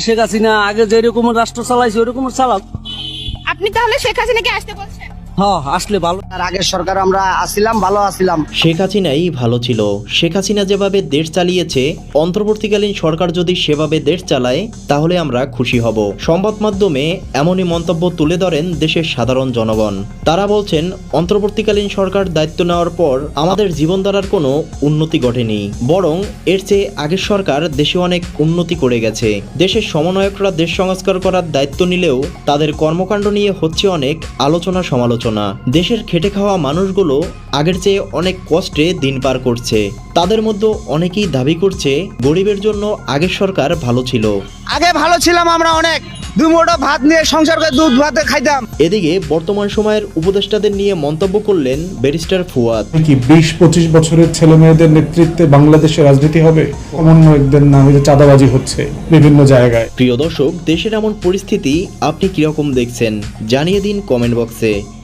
শেখ হাসিনা আগে যেরকম রাষ্ট্র চালাইছে ওরকম চালাও আপনি তাহলে শেখ হাসিনাকে আসতে বলছেন? আসলে ভালো। তার আগের সরকার আমরা আসিলাম ভালো আসিলাম। শেখ হাসিনাই ভালো ছিল। শেখ হাসিনা যেভাবে দেশ চালিয়েছে অন্তর্বর্তীকালীন সরকার যদি সেভাবে দেশ চালায় তাহলে আমরা খুশি হব। সংবাদ মাধ্যমে এমনই মন্তব্য তুলে ধরেন দেশের সাধারণ জনগণ। তারা বলছেন অন্তর্বর্তীকালীন সরকার দায়িত্ব নেওয়ার পর আমাদের জীবনধারার কোনো উন্নতি ঘটেনি। বরং এর চেয়ে আগের সরকার দেশে অনেক উন্নতি করে গেছে। দেশের সমন্বয়করা দেশ সংস্কার করার দায়িত্ব নিলেও তাদের কর্মকাণ্ড নিয়ে হচ্ছে অনেক আলোচনা সমালোচনা দেশের খেটে খাওয়া মানুষগুলো আগের চেয়ে অনেক কষ্টে দিন পার করছে। তাদের মধ্যে অনেকেই দাবি করছে গরিবের জন্য আগের সরকার ভালো ছিল। আগে ভালো ছিলাম আমরা অনেক। দুই ভাত নিয়ে সংসার করে দুধ ভাতে খাইতাম। এদিকে বর্তমান সময়ের উপদেষ্টাদের নিয়ে মন্তব্য করলেন ব্যারিস্টার ফুয়াদ। কি বিশ পঁচিশ বছরের ছেলে মেয়েদের নেতৃত্বে বাংলাদেশে রাজনীতি হবে? সমন্বয়কদের নামে যে চাঁদাবাজি হচ্ছে বিভিন্ন জায়গায়। প্রিয় দর্শক দেশের এমন পরিস্থিতি আপনি কীরকম দেখছেন? জানিয়ে দিন কমেন্ট বক্সে।